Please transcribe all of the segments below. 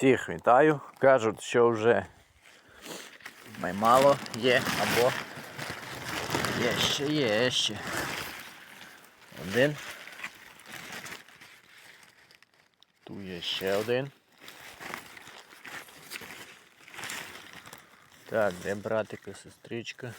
Всіх вітаю. Кажуть, що вже мало є або є ще, є ще. Один. Тут є ще один. Так, де братика, сестричка?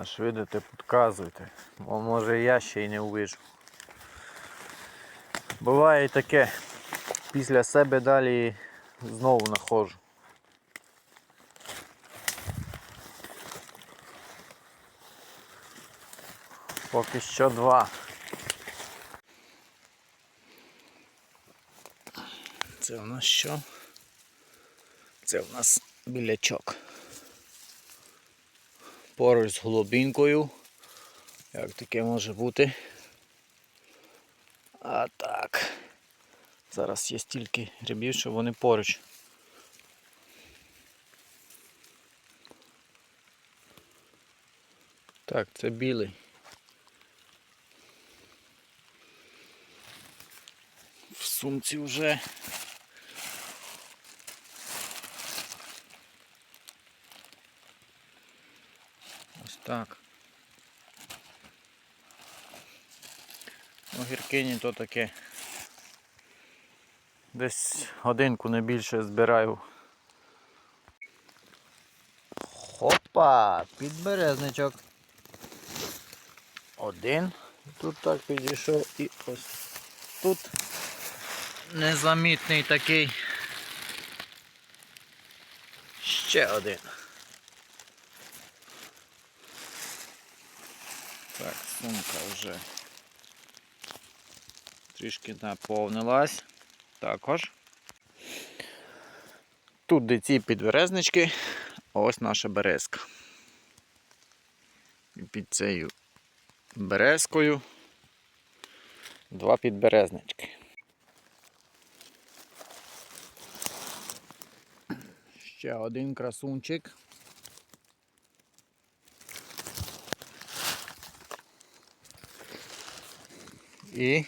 Аж видите, підказуйте. Бо може я ще й не увижу. Буває таке. Після себе далі знову находжу. Поки що два. Це у нас що? Це у нас білячок поруч з голубінкою. Як таке може бути? А так. Зараз є стільки грибів, що вони поруч. Так, це білий. В сумці вже. Ось так. Огіркині то таке. Десь годинку не більше збираю. Хопа! Підберезничок. Один. Тут так підійшов і ось тут незамітний такий. Ще один. Так, сумка вже трішки наповнилась. Також. Тут де ці підберезнички, ось наша березка. І під цією березкою два підберезнички. Ще один красунчик. І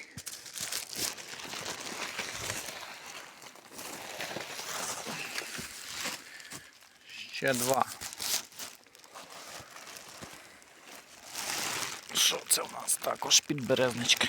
ще два. Що це у нас також підберезнички?